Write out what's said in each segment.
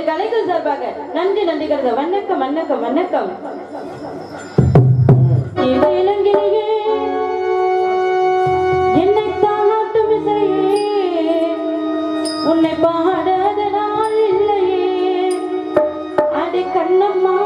என் கலைகள் சார்பாக நன்றி நன்றி கருத. வணக்கம் வணக்கம் வணக்கம். இலங்கையே உன்னை பாடாத நாள் இல்லையே. அடை கண்ணம்மா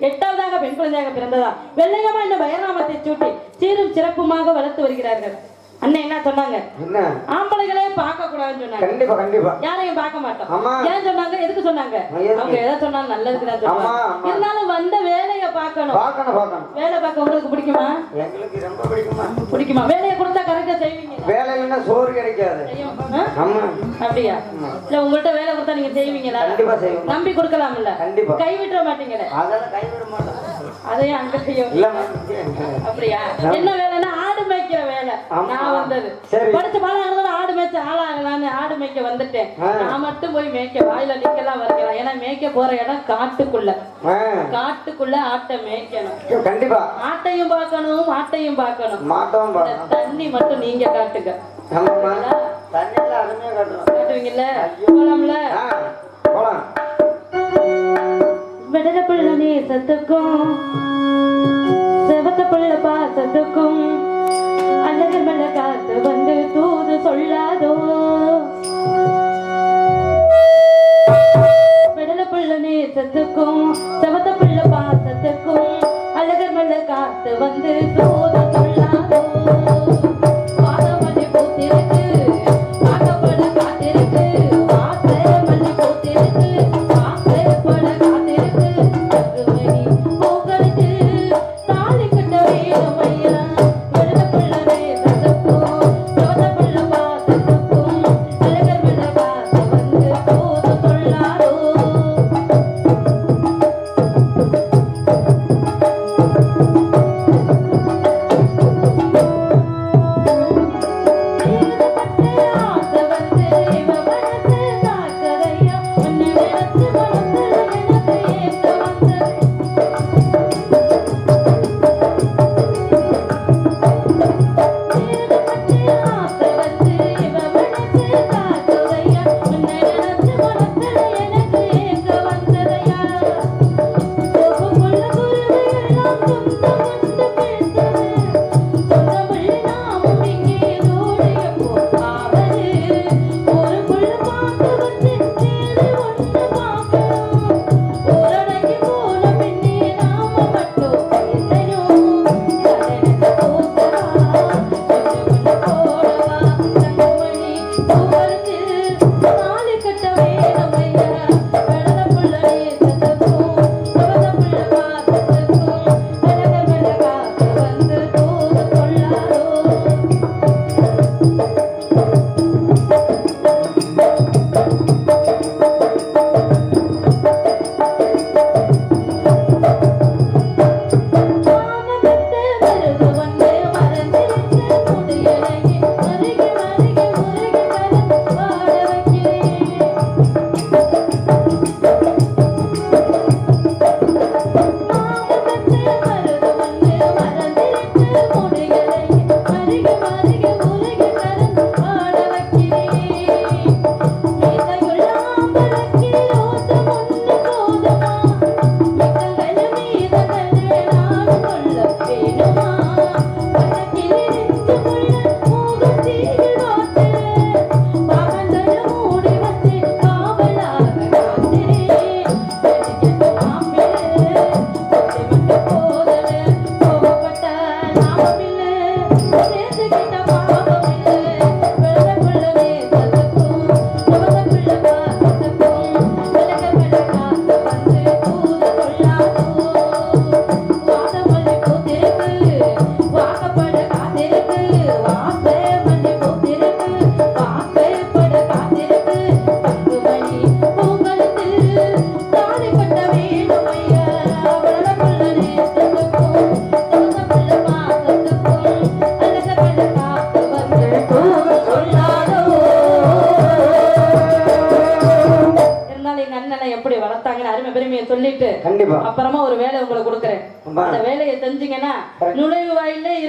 எட்டாவதாக பெண் குழந்தையாக பிறந்ததா? வெள்ளையம்மா என்ற பயனாமத்தை சூட்டி சீரும் சிறப்புமாக வளர்த்து வருகிறார்கள். அண்ணன் என்ன சொன்னாங்க? என்ன? ஆம்பளைகளே பார்க்க கூடாதுன்னு சொன்னாங்க. கண்டிப்பா கண்டிப்பா. யாரையும் பார்க்க மாட்டோம். ஆமா. ஏன் சொன்னாங்க? எதுக்கு சொன்னாங்க? அவங்க எதை சொன்னாலும் நல்லதுக்கு தான் ஆமா, சொல்லுவாங்க. ஆமா. இருந்தாலும் வந்த வேலையை பார்க்கணும். பார்க்கணும் பார்க்கணும். வேலை பார்க்க உங்களுக்கு பிடிக்குமா? எங்களுக்கு ரொம்ப பிடிக்குமா? பிடிக்குமா? வேலையை கொடுத்தா கரெக்டா செய்வீங்க. வேலை இல்லைன்னா சோறு கிடைக்காது. செய்யும். ஆ? ஆமா அப்படியா? இல்ல உங்கள்ட்ட வேலை கொடுத்தா நீங்க செய்வீங்களா? கண்டிப்பா செய்வோம். நம்பி கொடுக்கலாம்ல. கண்டிப்பா. கை விட்டுற மாட்டீங்களே. அதெல்லாம் மாட்டோம். அதையும் அங்க செய்யும் அப்படியா? என்ன வேலைன்னா ஆடு மேய்க்கிற வேலை ஆமா. நான் வந்தது. சரி. படிச்ச பாலம் ஆடு மேய்ச்ச ஆளாகலான்னு ஆடு மேய்க்க வந்துட்டேன். நான் மட்டும் போய் மேய்க்க வாயில நிக்கலாம் வரக்கலாம் ஏன்னா மேய்க்க போற இடம் காட்டுக்குள்ள. காட்டுக்குள்ள ஆட்டை மேய்க்கணும். கண்டிப்பா. ஆட்டையும் பார்க்கணும் ஆட்டையும் பார்க்கணும். மாட்டோம் தண்ணி மட்டும் நீங்க காட்டுங்க. காட்டுவீங்கல்ல? போலாம்ல? போலாம். விடல பிள்ளை நேசத்துக்கும் செவத்த பிள்ளை பாசத்துக்கும் அழகர் மேல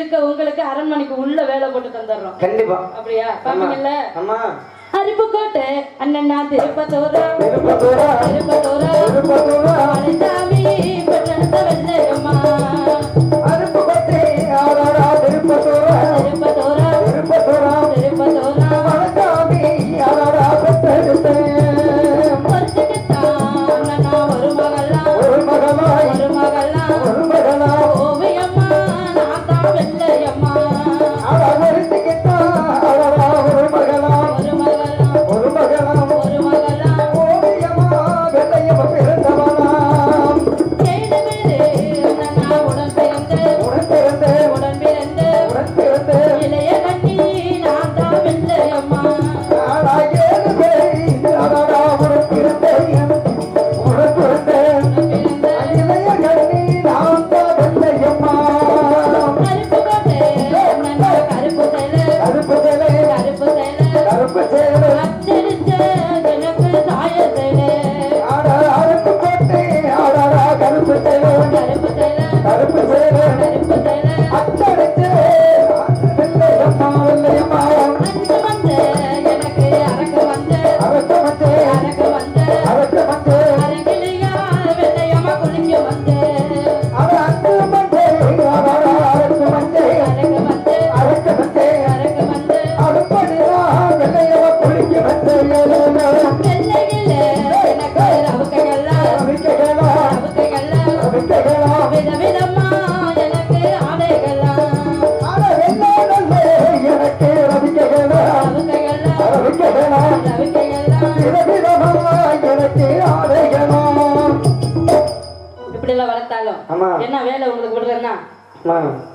இருக்க உங்களுக்கு அரண்மனைக்கு உள்ள வேலை போட்டு தந்துடுறோம். கண்டிப்பா. அப்படியா? பாப்பீங்கல்ல? அம்மா. அருப்புக்கோட்டை அண்ணன்னா திருப்பத்தூரா. திருப்பத்தூரா. திருப்பத்தூரா. திருப்பத்தூரா.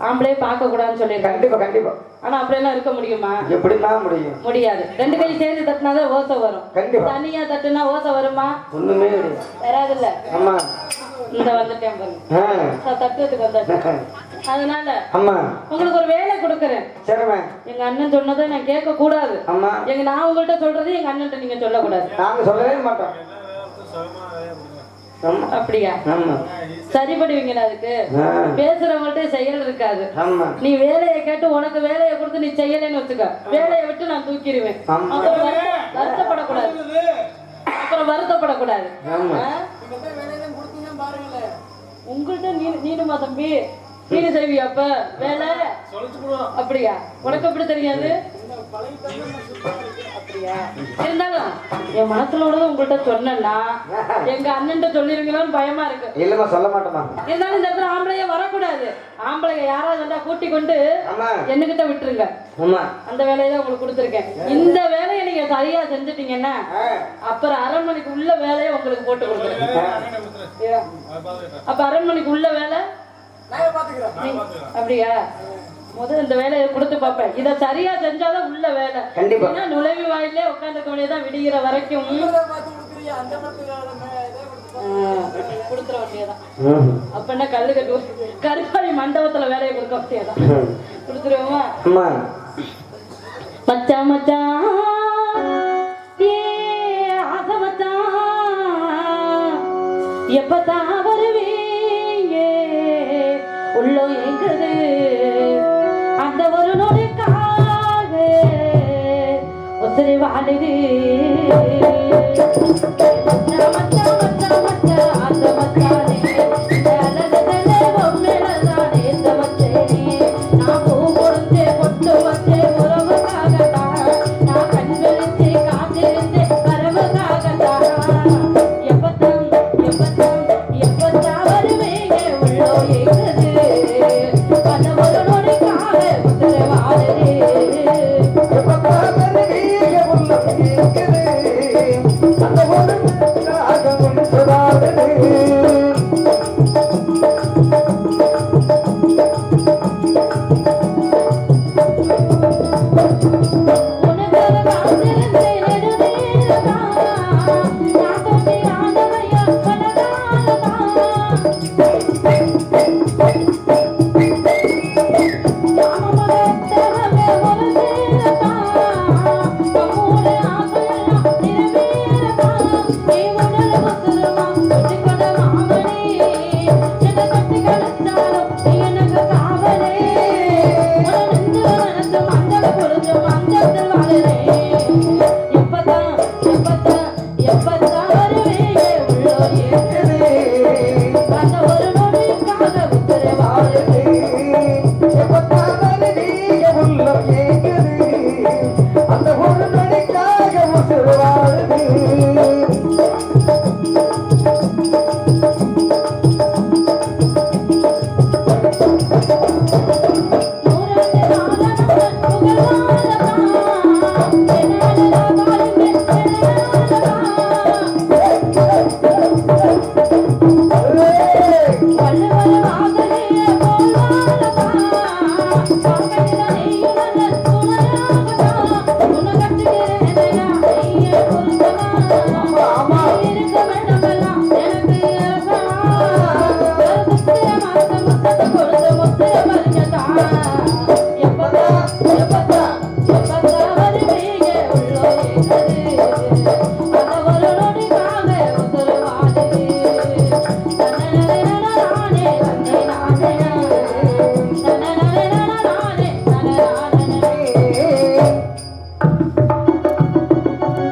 ஆம்பளே பார்க்க கூடாதுன்னு சொல்லியிருக்காங்க. கண்டிப்பா கண்டிப்பா. ஆனா அப்படியெல்லாம் இருக்க முடியுமா? எப்படிலாம் முடியும். முடியாது. ரெண்டு கை சேர்ந்து தட்டினாதான் ஓசை வரும். கண்டிப்பா. தனியா தட்டுனா ஓசை வருமா? ஒண்ணுமே கிடையாது. வராதுல்ல. ஆமா. இந்த வந்துட்டேன் பாருங்க. தட்டுறதுக்கு வந்தாச்சு அதனால அம்மா உங்களுக்கு ஒரு வேலை கொடுக்குறேன். சரிம்மா. எங்க அண்ணன் சொன்னதை நான் கேட்க கூடாது அம்மா எங்க நான் உங்கள்கிட்ட சொல்றது எங்க அண்ணன்ட்ட நீங்க சொல்லக்கூடாது. நாங்க சொல்லவே மாட்டோம். அப்படியா? ஆமா. சரிப்படுவீங்களா அதுக்கு. பேசுறவங்கள்ட்ட செயல் இருக்காது. நீ வேலையை கேட்டு உனக்கு வேலையை கொடுத்து நீ செய்யலைன்னு வச்சுக்க. வேலையை விட்டு நான் தூக்கிடுவேன். அப்புறம் வருத்தப்படக்கூடாது. அப்புறம் வருத்தப்படக்கூடாது? உங்கள்ட்ட நீ நீனுமா தம்பி? நீனு செய்வியா அப்ப வேலை? அப்படியா? உனக்கு எப்படி தெரியாது? அப்படியா? இருந்தாலும் என் மனசுல உள்ளது உங்கள்ட்ட சொன்னேன்னா எங்க அண்ணன்ட்ட சொல்லிருங்களோன்னு பயமா இருக்கு. இல்லம்மா சொல்ல மாட்டோமா இருந்தாலும் இந்த இடத்துல ஆம்பளைய வரக்கூடாது. ஆம்பளைங்க யாராவது வந்தா கூட்டி கொண்டு என்னகிட்ட விட்டுருங்க. அந்த வேலையை தான் உங்களுக்கு கொடுத்துருக்கேன். இந்த வேலையை நீங்க சரியா செஞ்சுட்டீங்கன்னா. அப்புறம் அரண்மனைக்கு உள்ள வேலையை உங்களுக்கு போட்டு ஏன்? அப்ப அரண்மனைக்கு உள்ள வேலை? அப்படியா? முதல்ல இந்த வேலையை கொடுத்து பார்ப்பேன். இத சரியா செஞ்சாதான் உள்ள வேலை. கண்டிப்பா. நுழைவு வாயிலே உட்காந்துக்க வேண்டியதான் விடிகிற வரைக்கும். கொடுத்துற வேண்டியதான். அப்ப என்ன கல்லு கட்டு மண்டபத்துல வேலையை கொடுக்க வேண்டியதான். கொடுத்துருவோமா? அம்மா. மச்சான் மச்சான் ஏ ஆசை எப்பதான் உசிரி